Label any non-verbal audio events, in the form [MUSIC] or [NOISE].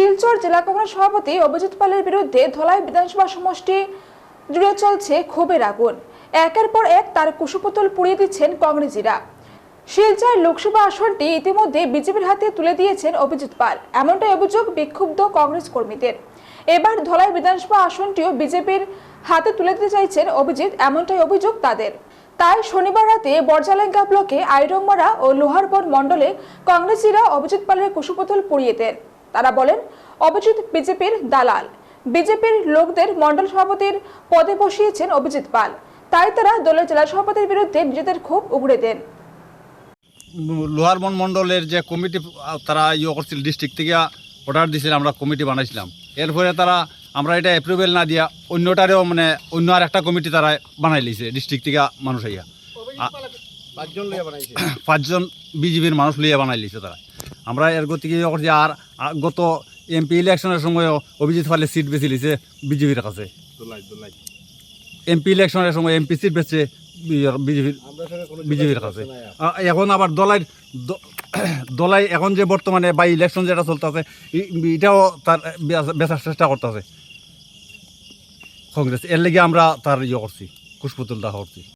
শিলচর জেলা কংগ্রেস সভাপতি অভিজিৎ পালের বিরুদ্ধে ধলাই বিধানসভা সমষ্টি জুড়ে চলছে ক্ষোভের আগুন। একের পর এক তার কুশপুতল পুড়িয়ে দিচ্ছেন কংগ্রেসীরা। শিলচর লোকসভা আসনটি ইতিমধ্যে বিজেপির হাতে তুলে দিয়েছেন অভিজিৎ পাল। এমনটাই অভিযোগ বিক্ষুব্ধ কংগ্রেস কর্মীদের। এবার ধলাই বিধানসভা আসনটিও বিজেপির হাতে তুলে দিতে চাইছেন অভিজিৎ, এমনটাই অভিযোগ তাদের। তাই শনিবার রাতে বরজালেঙ্গা ব্লকে আইরংমারা ও লোহারবন মণ্ডলে কংগ্রেসীরা অভিজিৎ পালের কুশপুতল পুড়িয়ে দেন। তারা বলেন অভিজিৎ বিজেপির দালাল। বিজেপির লোকদের মণ্ডল সভাপতির পদে বসিয়েছেন অভিজিৎ পাল। তাই তারা দলের জেলা সভাপতির বিরুদ্ধে নিজেদের ক্ষোভ উগড়ে দেন। লোহারবন মণ্ডলের যে কমিটি তারা ইয়ে করছিল ডিস্ট্রিক্ট থেকে অর্ডার দিয়েছিল আমরা কমিটি বানাইছিলাম। এরপরে তারা আমরা এটা অ্যাপ্রুভেল না দিয়া অন্যটারেও মানে অন্য আর একটা কমিটি তারা বানাই লিছে ডিস্ট্রিক্ট থেকে মানুষ আইয়া। পাঁচজন [COUGHS] পাঁচজন বিজেপির মানুষ লইয়া বানাই লিছে তারা। আমরা এর গতি ইয়ে করছি? আর গত এমপি ইলেকশনের সময় অভিজিৎ ফালে সিট বেছে লিছে বিজেপির কাছে। এমপি ইলেকশনের সময় এমপি সিট বেচছে বিজেপির বিজেপির কাছে। এখন আবার দলাই [CLEARS THROAT] দলাই এখন যে বর্তমানে বাই ইলেকশন যেটা চলতেছে এটাও তার বেচার চেষ্টা করতেছে। কংগ্রেস এর লেগে আমরা তার ইয়ে করছি কুশপুতুল দাহ করছি।